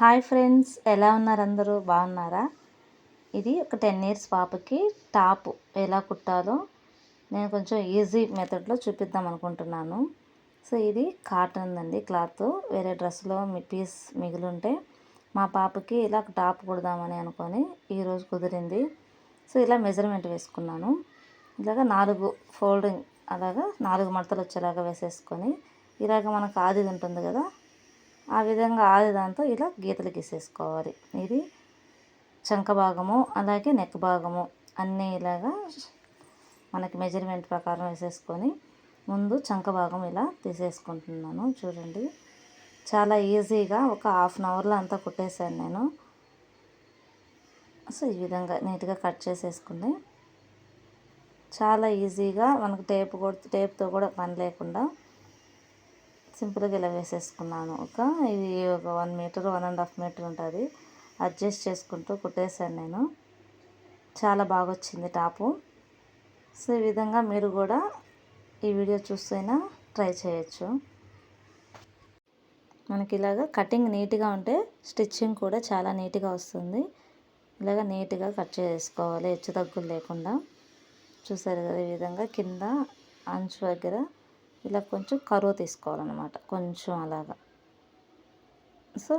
Hi friends ఎలా ఉన్నారు అందరూ? బాగున్నారా? ఇది ఒక టెన్ ఇయర్స్ పాపకి టాప్ ఎలా కుట్టాలో నేను కొంచెం ఈజీ మెథడ్లో చూపిద్దాం అనుకుంటున్నాను. సో ఇది కాటన్ అండి క్లాత్. వేరే డ్రెస్లో మీ పీస్ మిగిలింటే మా పాపకి ఇలా టాప్ కుడదామని అనుకొని ఈరోజు కుదిరింది. సో ఇలా మెజర్మెంట్ వేసుకున్నాను. ఇలాగ నాలుగు ఫోల్డింగ్ అలాగా నాలుగు మడతలు వచ్చేలాగా వేసేసుకొని ఇలాగ మనకు ఆది ఉంటుంది కదా ఆ విధంగా ఆది దాంతో ఇలా గీతలు గీసేసుకోవాలి. ఇది చంక భాగము అలాగే నెక్ భాగము అన్నీ ఇలాగా మనకి మెజర్మెంట్ ప్రకారం వేసేసుకొని ముందు చంక భాగం ఇలా తీసేసుకుంటున్నాను. చూడండి చాలా ఈజీగా ఒక హాఫ్ అన్ అవర్లో అంతా కుట్టేశాను నేను. సో ఈ విధంగా నీట్గా కట్ చేసేసుకుని చాలా ఈజీగా మనకు టేప్ కూడా టేప్తో కూడా పని లేకుండా సింపుల్గా ఇలా వేసేసుకున్నాను. ఒక ఇది ఒక one meter one and half meter ఉంటుంది. అడ్జస్ట్ చేసుకుంటూ కుట్టేశాను నేను. చాలా బాగా వచ్చింది టాపు. సో ఈ విధంగా మీరు కూడా ఈ వీడియో చూస్తేనా ట్రై చేయొచ్చు. మనకి ఇలాగ కటింగ్ నీట్గా ఉంటే స్టిచ్చింగ్ కూడా చాలా నీట్గా వస్తుంది. ఇలాగ నీట్గా కట్ చేసుకోవాలి హెచ్చు తగ్గులు లేకుండా. చూసారు కదా ఈ విధంగా కింద అంచు దగ్గర ఇలా కొంచెం కరువు తీసుకోవాలన్నమాట. కొంచెం అలాగా. సో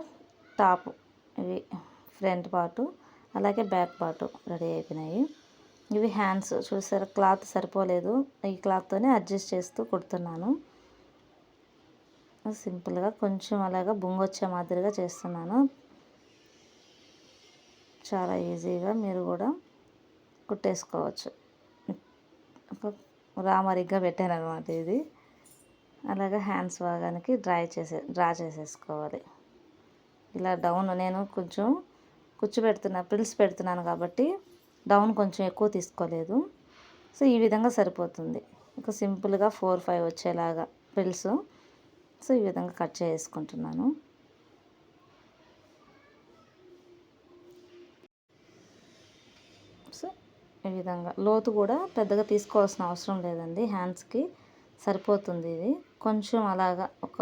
టాప్ ఇవి ఫ్రంట్ పార్టు అలాగే బ్యాక్ పార్టు రెడీ అయిపోయినాయి. ఇవి హ్యాండ్స్ చూసారు? క్లాత్ సరిపోలేదు. ఈ క్లాత్తోనే అడ్జస్ట్ చేస్తూ కుడుతున్నాను. సింపుల్గా కొంచెం అలాగా బొంగొచ్చే మాదిరిగా చేస్తున్నాను. చాలా ఈజీగా మీరు కూడా కుట్టేసుకోవచ్చు. రామరిగ్గా పెట్టాను అనమాట ఇది. అలాగే హ్యాండ్స్ భాగానికి డ్రై చేసే డ్రా చేసేసుకోవాలి. ఇలా డౌన్ నేను కొంచెం కుచ్చు పెడుతున్నా పిల్స్ పెడుతున్నాను కాబట్టి డౌన్ కొంచెం ఎక్కువ తీసుకోలేదు. సో ఈ విధంగా సరిపోతుంది. ఒక సింపుల్గా ఫోర్ ఫైవ్ వచ్చేలాగా పిల్స్. సో ఈ విధంగా కట్ చేసుకుంటున్నాను. సో ఈ విధంగా లోతు కూడా పెద్దగా తీసుకోవాల్సిన అవసరం లేదండి. హ్యాండ్స్కి సరిపోతుంది ఇది. కొంచెం అలాగా ఒక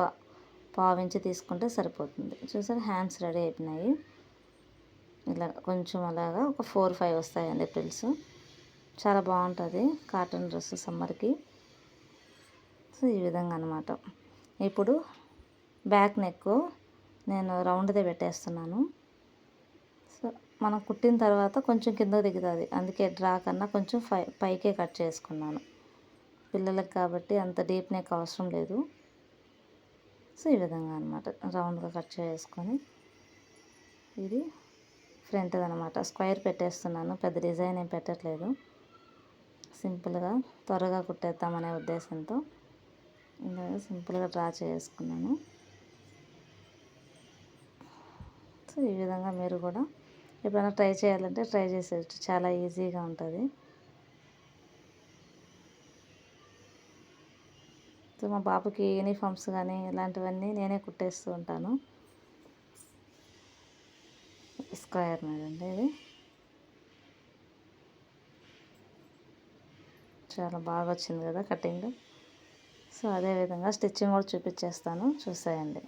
పావించి తీసుకుంటే సరిపోతుంది. చూసారు? హ్యాండ్స్ రెడీ అయిపోయినాయి. ఇలా కొంచెం అలాగా ఒక ఫోర్ ఫైవ్ వస్తాయండి ప్రిల్స్ చాలా బాగుంటుంది కాటన్ డ్రెస్ సమ్మర్కి సో ఈ విధంగా అనమాట ఇప్పుడు బ్యాక్ నెక్ నేను రౌండ్దే పెట్టేస్తున్నాను. సో మనం కుట్టిన తర్వాత కొంచెం కింద దిగుతుంది. అందుకే డ్రా కన్నా కొంచెం పైకే కట్ చేసుకున్నాను. పిల్లలకు కాబట్టి అంత డీప్ నెక్ అవసరం లేదు. సో ఈ విధంగా అనమాట రౌండ్గా కట్ చేసుకొని ఇది ఫ్రంట్ అనమాట స్క్వైర్ పెట్టేస్తున్నాను. పెద్ద డిజైన్ ఏం పెట్టట్లేదు. సింపుల్గా త్వరగా కుట్టేద్దామనే ఉద్దేశంతో ఇలాగ సింపుల్గా డ్రా చేసుకున్నాను. సో ఈ విధంగా మీరు కూడా ఎప్పుడైనా ట్రై చేయాలంటే ట్రై చేసేయచ్చు. చాలా ఈజీగా ఉంటుంది. సో మా బాబుకి యూనిఫామ్స్ కానీ ఇలాంటివన్నీ నేనే కుట్టేస్తూ ఉంటాను. స్క్వేర్ మీద అండి ఇది. చాలా బాగా వచ్చింది కదా కటింగ్. సో అదేవిధంగా స్టిచ్చింగ్ కూడా చూపించేస్తాను. చూసేయండి.